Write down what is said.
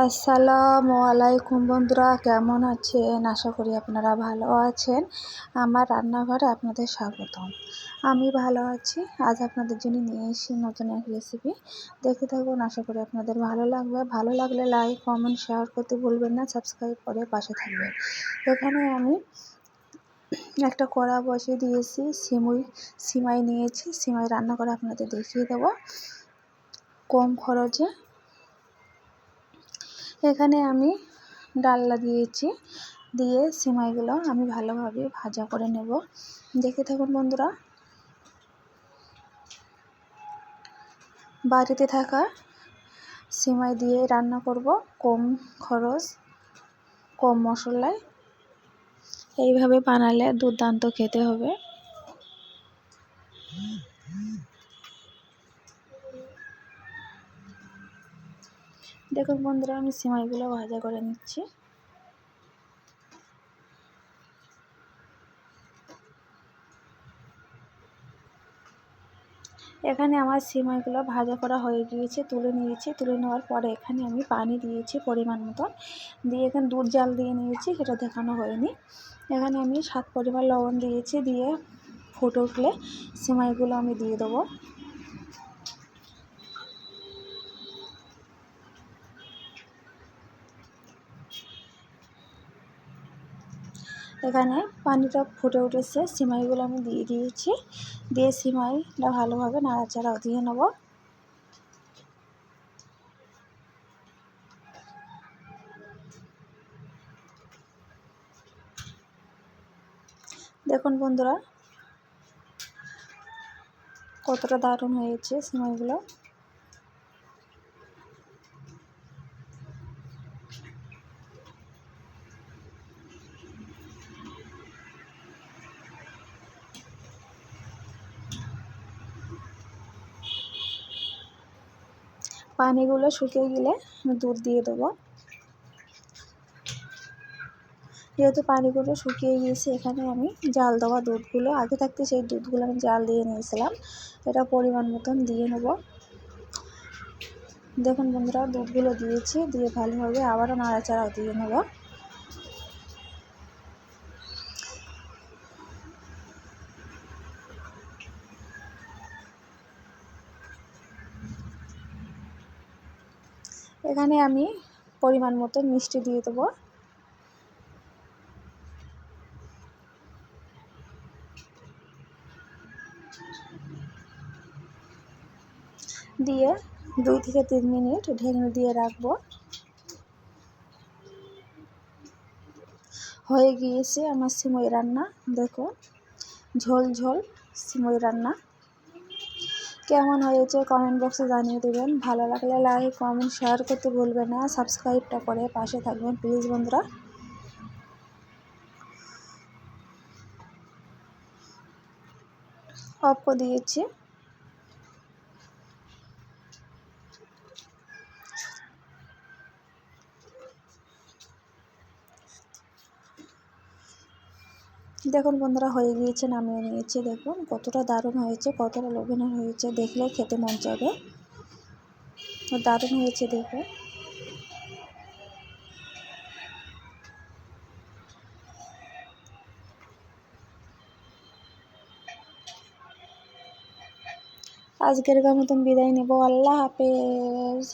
আসসালামু আলাইকুম বন্ধুরা, কেমন আছেন? আশা করি আপনারা ভালো আছেন। আমার রান্নাঘরে আপনাদের স্বাগতম। আমি ভালো আছি। আজ আপনাদের জন্য নিয়ে এসেছি নতুন এক রেসিপি দেখে থাকুন, আশা করি আপনাদের ভালো লাগবে। ভালো লাগলে লাইক কমেন্ট শেয়ার করতে ভুলবেন না। সাবস্ক্রাইব করে পাশে থাকবেন। এখানে আমি একটা কড়া বসিয়ে দিয়েছি, সিমুই, সিমাই নিয়েছি। সিমাই রান্না করে আপনাদের দেখিয়ে দেবো। কম খরচে এখানে আমি ডাল্লা দিয়েছি। দিয়ে সিমাইগুলো আমি ভালোভাবে ভাজা করে নেব। দেখে থাকুন বন্ধুরা। বাড়িতে থাকা সিমাই দিয়ে রান্না করব কম খরচ, কম মশলায়। এইভাবে বানালে দুর্দান্ত খেতে হবে। দেখুন বন্ধুরা, আমি সিমাইগুলো ভাজা করে নিচ্ছি। এখানে আমার সিমাইগুলো ভাজা করা হয়ে গিয়েছে, তুলে নিয়েছি। তুলে নেওয়ার পরে এখানে আমি পানি দিয়েছি পরিমাণ মতন। দিয়ে এখানে দুধ জাল দিয়ে নিয়েছি, সেটা দেখানো হয়নি। এখানে আমি সাত পরিমাণ লবণ দিয়েছি, দিয়ে ফুটে উঠলে সিমাইগুলো আমি দিয়ে দেবো। এখানে পানিটা ফুটে উঠেছে। সিমাইগুলো আমি দিয়ে দিয়েছি। দিয়ে সিমাইটা ভালোভাবে নাড়াচাড়া দিয়ে নেব। দেখুন বন্ধুরা, কতটা দারুণ হয়েছে সিমাইগুলো। পানিগুলো শুকিয়ে গেলে দুধ দিয়ে দেবো। যেহেতু পানিগুলো শুকিয়ে গিয়েছে, এখানে আমি জাল দেওয়া দুধগুলো, আগে থাকতে সেই দুধগুলো আমি জাল দিয়ে নিয়েছিলাম। এটা পরিমাণ মতন দিয়ে নেব। দেখুন বন্ধুরা, দুধগুলো দিয়েছি, দিয়ে ভালোভাবে আবারও নাড়াচাড়া দিয়ে নেব। এখানে আমি পরিমাণ মতো মিষ্টি দিয়ে দেবো। দিয়ে দুই থেকে তিন মিনিট ঢেকে দিয়ে রাখব। হয়ে গিয়েছে আমার সিমই রান্না দেখো ঝোল ঝোল সিমই রান্না। কেমন হয়েছে কমেন্ট বক্সে জানিয়ে দেবেন। ভালো লাগলে লাইক কমেন্ট শেয়ার করতে ভুলবেন না। সাবস্ক্রাইবটা করে পাশে থাকবেন প্লিজ বন্ধুরা। অফ করে দিয়েছি। দেখুন বন্ধুরা, হয়ে গিয়েছে, নামিয়ে নিয়েছি। দেখুন কতটা দারুণ হয়েছে, কতটা লোভনীয় হয়েছে। দেখলে খেতে মন চাইবে। দারুণ হয়েছে, দেখুন। আজকের মতন বিদায় নেব। আল্লাহ হাফেজ।